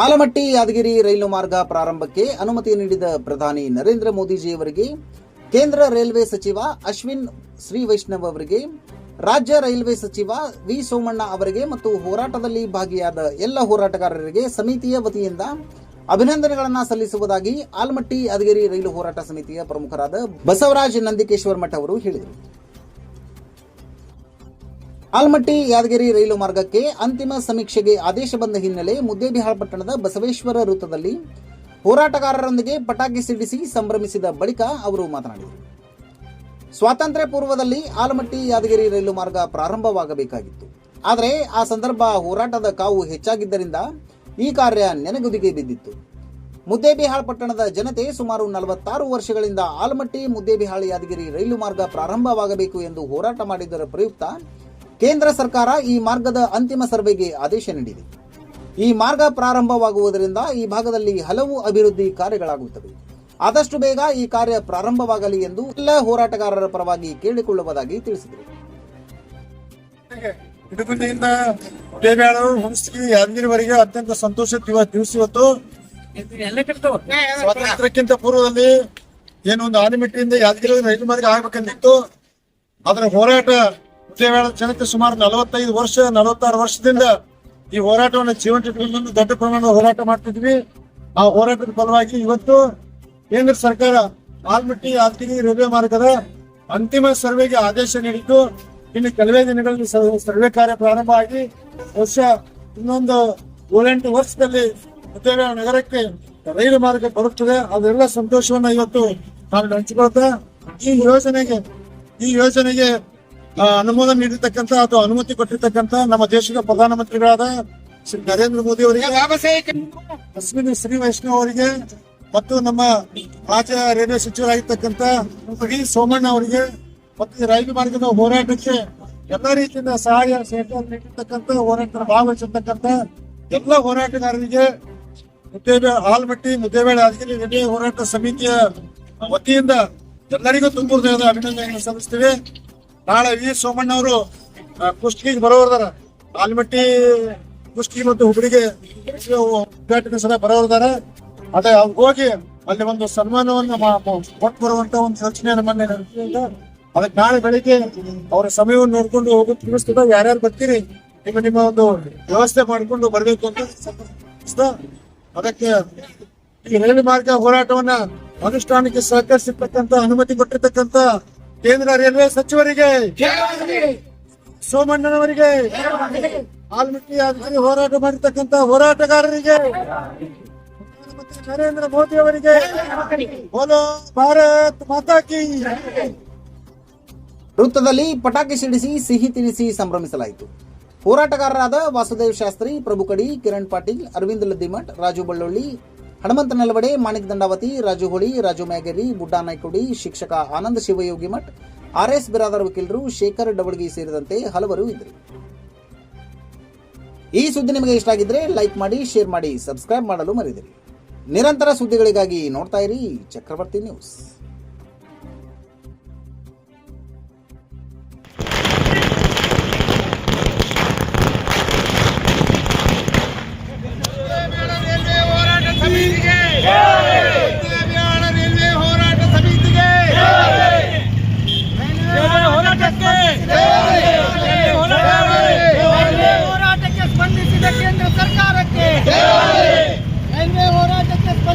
ಆಲಮಟ್ಟಿ, ಯಾದಗಿರಿ ರೈಲು ಮಾರ್ಗ ಪ್ರಾರಂಭಕ್ಕೆ ಅನುಮತಿ ನೀಡಿದ ಪ್ರಧಾನಿ ನರೇಂದ್ರ ಮೋದಿಜಿಯವರಿಗೆ ಕೇಂದ್ರ ರೈಲ್ವೆ ಸಚಿವ ಅಶ್ವಿನ್ ಶ್ರೀ ವೈಷ್ಣವ್ ಅವರಿಗೆ, ರಾಜ್ಯ ರೈಲ್ವೆ ಸಚಿವ ವಿ ಸೋಮಣ್ಣ ಅವರಿಗೆ ಮತ್ತು ಹೋರಾಟದಲ್ಲಿ ಭಾಗಿಯಾದ ಎಲ್ಲ ಹೋರಾಟಗಾರರಿಗೆ ಸಮಿತಿಯ ವತಿಯಿಂದ ಅಭಿನಂದನೆಗಳನ್ನು ಸಲ್ಲಿಸುವುದಾಗಿ ಆಲಮಟ್ಟಿ, ಯಾದಗಿರಿ ರೈಲು ಹೋರಾಟ ಸಮಿತಿಯ ಪ್ರಮುಖರಾದ ಬಸವರಾಜ್ ನಂದಿಕೇಶ್ವರ ಮಠ ಅವರು ಹೇಳಿದರು. ಆಲ್ಮಟ್ಟಿ, ಯಾದಗಿರಿ ರೈಲು ಮಾರ್ಗಕ್ಕೆ ಅಂತಿಮ ಸಮೀಕ್ಷೆಗೆ ಆದೇಶ ಬಂದ ಹಿನ್ನೆಲೆ ಮುದ್ದೇಬಿಹಾಳ ಪಟ್ಟಣದ ಬಸವೇಶ್ವರ ವೃತ್ತದಲ್ಲಿ ಹೋರಾಟಗಾರರೊಂದಿಗೆ ಪಟಾಕಿ ಸಿಡಿಸಿ ಸಂಭ್ರಮಿಸಿದ ಬಳಿಕ ಅವರು ಮಾತನಾಡಿದರು. ಸ್ವಾತಂತ್ರ್ಯ ಪೂರ್ವದಲ್ಲಿ ಆಲಮಟ್ಟಿ, ಯಾದಗಿರಿ ರೈಲು ಮಾರ್ಗ ಪ್ರಾರಂಭವಾಗಬೇಕಾಗಿತ್ತು. ಆದರೆ ಆ ಸಂದರ್ಭ ಹೋರಾಟದ ಕಾವು ಹೆಚ್ಚಾಗಿದ್ದರಿಂದ ಈ ಕಾರ್ಯ ನೆನಗುದಿಗೆ ಬಿದ್ದಿತ್ತು. ಮುದ್ದೇಬಿಹಾಳ್ ಪಟ್ಟಣದ ಜನತೆ ಸುಮಾರು ನಲವತ್ತಾರು ವರ್ಷಗಳಿಂದ ಆಲಮಟ್ಟಿ, ಮುದ್ದೇಬಿಹಾಳ್, ಯಾದಗಿರಿ ರೈಲು ಮಾರ್ಗ ಪ್ರಾರಂಭವಾಗಬೇಕು ಎಂದು ಹೋರಾಟ ಮಾಡಿದ್ದರ ಪ್ರಯುಕ್ತ ಕೇಂದ್ರ ಸರ್ಕಾರ ಈ ಮಾರ್ಗದ ಅಂತಿಮ ಸರ್ವೆಗೆ ಆದೇಶ ನೀಡಿದೆ. ಈ ಮಾರ್ಗ ಪ್ರಾರಂಭವಾಗುವುದರಿಂದ ಈ ಭಾಗದಲ್ಲಿ ಹಲವು ಅಭಿವೃದ್ಧಿ ಕಾರ್ಯಗಳಾಗುತ್ತವೆ. ಆದಷ್ಟು ಬೇಗ ಈ ಕಾರ್ಯ ಪ್ರಾರಂಭವಾಗಲಿ ಎಂದು ಎಲ್ಲ ಹೋರಾಟಗಾರರ ಪರವಾಗಿ ಕೇಳಿಕೊಳ್ಳುವುದಾಗಿ ತಿಳಿಸಿದರು. ಇಡಗುಂದಿಯಿಂದ ಅತ್ಯಂತ ಸಂತೋಷ ದಿವ- ದಿವಸ ಇವತ್ತು. ಸ್ವಾತಂತ್ರ್ಯಕ್ಕಿಂತ ಪೂರ್ವದಲ್ಲಿ ಏನೊಂದು ಒಂದು ಆನೆಮಿಟ್ಟಿಯಿಂದ ಯಾದಗಿರಿ ರೈಲು ಮಾರ್ಗ ಆಗ್ಬೇಕಂದಿತ್ತು ಅದರ ಹೋರಾಟ ದೇವ್ಯಾಳ ಜನತೆ ಸುಮಾರು ನಲವತ್ತೈದು ವರ್ಷ, ನಲವತ್ತಾರು ವರ್ಷದಿಂದ ಈ ಹೋರಾಟವನ್ನು ಜೀವಂತ ಇಟ್ಕೊಂಡು ದೊಡ್ಡ ಪ್ರಮಾಣದ ಹೋರಾಟ ಮಾಡ್ತಿದ್ವಿ. ಆ ಹೋರಾಟದ ಫಲವಾಗಿ ಇವತ್ತು ಕೇಂದ್ರ ಸರ್ಕಾರ ಆಲ್ಮಟ್ಟಿ ಯಾದಗಿರಿ ರೈಲ್ವೆ ಮಾರ್ಗದ ಅಂತಿಮ ಸರ್ವೆಗೆ ಆದೇಶ ನೀಡಿದ್ದು. ಇನ್ನು ಕೆಲವೇ ದಿನಗಳಲ್ಲಿ ಸರ್ವೆ ಕಾರ್ಯ ಪ್ರಾರಂಭ ಆಗಿ ವರ್ಷ ಇನ್ನೊಂದು ಏಳೆಂಟು ವರ್ಷದಲ್ಲಿ ಮುದ್ದೇಬೇಳ ನಗರಕ್ಕೆ ರೈಲು ಮಾರ್ಗ ಬರುತ್ತದೆ. ಅದೆಲ್ಲ ಸಂತೋಷವನ್ನ ಇವತ್ತು ನಾನು ಹಂಚಿಕೊಳ್ತಾ, ಈ ಯೋಜನೆಗೆ ಈ ಯೋಜನೆಗೆ ಅನುಮೋದನೆ ನೀಡಿರ್ತಕ್ಕಂಥ ಅಥವಾ ಅನುಮತಿ ಕೊಟ್ಟಿರ್ತಕ್ಕಂಥ ನಮ್ಮ ದೇಶದ ಪ್ರಧಾನಮಂತ್ರಿಗಳಾದ ಶ್ರೀ ನರೇಂದ್ರ ಮೋದಿ ಅವರಿಗೆ, ಅಶ್ವಿನಿ ಶ್ರೀ ವೈಷ್ಣವ್ ಅವರಿಗೆ ಮತ್ತು ನಮ್ಮ ರಾಜ್ಯ ರೈಲ್ವೆ ಸಚಿವರಾಗಿರ್ತಕ್ಕಂಥ ಸೋಮಣ್ಣ ಅವರಿಗೆ ಮತ್ತು ರೈಲ್ವೆ ರೈಲು ಮಾರ್ಗದ ಹೋರಾಟಕ್ಕೆ ಎಲ್ಲ ರೀತಿಯಿಂದ ಸಹಾಯ ಸಹಕಾರ ನೀಡಿರ್ತಕ್ಕಂಥ, ಹೋರಾಟದ ಭಾಗವಹಿಸಿರ್ತಕ್ಕಂಥ ಎಲ್ಲ ಹೋರಾಟಗಾರರಿಗೆ ಮುದ್ದೇಬೆ ಆಲ್ಮಟ್ಟಿ ಮುದ್ದೇಬೇಳ ಅದಕ್ಕೆ ರೈಲ್ವೆ ಹೋರಾಟ ಸಮಿತಿಯ ವತಿಯಿಂದ ಎಲ್ಲರಿಗೂ ತುಂಬ ಹೃದಯದ ಅಭಿನಂದನೆಗಳನ್ನು ಸಲ್ಲಿಸ್ತೀವಿ. ನಾಳೆ ವಿ ಸೋಮಣ್ಣ ಅವರು ಕುಷ್ಟಗಿಗೆ ಬರೋರ್ದಾರ ಆಲ್ಮಟ್ಟಿ ಕುಷ್ಟಗಿ ಮತ್ತು ಹುಬ್ಬಳ್ಳಿಗೆ ಉದ್ಘಾಟನೆ ಸಲ ಬರೋರ್ದಾರ ಅದೇ ಅವ್ರಿಗೆ ಹೋಗಿ ಅಲ್ಲಿ ಒಂದು ಸನ್ಮಾನವನ್ನು ಕೊಟ್ಟು ಬರುವಂತ ಒಂದು ಯೋಚನೆ ಮೊನ್ನೆ ನಡೆಸಿದ್ದ. ಅದಕ್ಕೆ ನಾಳೆ ಬೆಳಿಗ್ಗೆ ಅವರ ಸಮಯವನ್ನು ನೋಡ್ಕೊಂಡು ಹೋಗಿ ತಿಳಿಸ್ತದ ಯಾರ್ಯಾರು ಬರ್ತೀರಿ ನಿಮ್ಮ ನಿಮ್ಮ ಒಂದು ವ್ಯವಸ್ಥೆ ಮಾಡಿಕೊಂಡು ಬರಬೇಕು ಅಂತ. ಅದಕ್ಕೆ ಈ ರೈಲು ಮಾರ್ಗ ಹೋರಾಟವನ್ನ ಅನುಷ್ಠಾನಕ್ಕೆ ಸಹಕರಿಸಿರ್ತಕ್ಕಂತ ಅನುಮತಿ ಕೊಟ್ಟಿರ್ತಕ್ಕಂಥ ಕೇಂದ್ರ ರೈಲ್ವೆ ಸಚಿವರಿಗೆ ಸೋಮಣ್ಣನವರಿಗೆ ಆಲ್ಮಟ್ಟಿ ಅಧಿಕಾರಿ ಹೋರಾಟ ಮಾಡಿರ್ತಕ್ಕಂತ ಹೋರಾಟಗಾರರಿಗೆ ಪ್ರಧಾನಮಂತ್ರಿ ನರೇಂದ್ರ ಮೋದಿ ಅವರಿಗೆ ಬೋಲೋ ಭಾರತ್ ಮಾತಾಕಿ ವೃತ್ತದಲ್ಲಿ ಪಟಾಕಿ ಸಿಡಿಸಿ ಸಿಹಿ ತಿನಿಸಿ ಸಂಭ್ರಮಿಸಲಾಯಿತು. ಹೋರಾಟಗಾರರಾದ ವಾಸುದೇವ್ ಶಾಸ್ತ್ರಿ ಪ್ರಭುಕಡಿ ಕಿರಣ್ ಪಾಟೀಲ್ ಅರವಿಂದ್ ಲದ್ದಿಮಠ್ ರಾಜು ಬಳ್ಳೊಳ್ಳಿ ಹನುಮಂತ ನಲವಡೆ, ಮಾಣಿಕ್ ದಂಡಾವತಿ, ರಾಜು ಹೋಳಿ, ರಾಜು ಮ್ಯಾಗೇರಿ ಬುಡ್ಡಾ ನಾಯ್ಕುಡಿ, ಶಿಕ್ಷಕ ಆನಂದ ಶಿವಯೋಗಿ ಮಠ್ ಆರ್ಎಸ್ ಬಿರಾದರ್ ವಕೀಲರು, ಶೇಖರ್ ಡವಳಗಿ ಸೇರಿದಂತೆ ಹಲವರು ಇದ್ದರು. ಈ ಸುದ್ದಿ ನಿಮಗೆ ಇಷ್ಟ ಆಗಿದ್ರೆ ಲೈಕ್ ಮಾಡಿ, ಶೇರ್ ಮಾಡಿ, ಸಬ್ಸ್ಕ್ರೈಬ್ ಮಾಡಲು ಮರೆದಿರಿ ನಿರಂತರ ಸುದ್ದಿಗಳಿಗಾಗಿ ನೋಡ್ತಾ ಇರಿ ಚಕ್ರವರ್ತಿ ನ್ಯೂಸ್.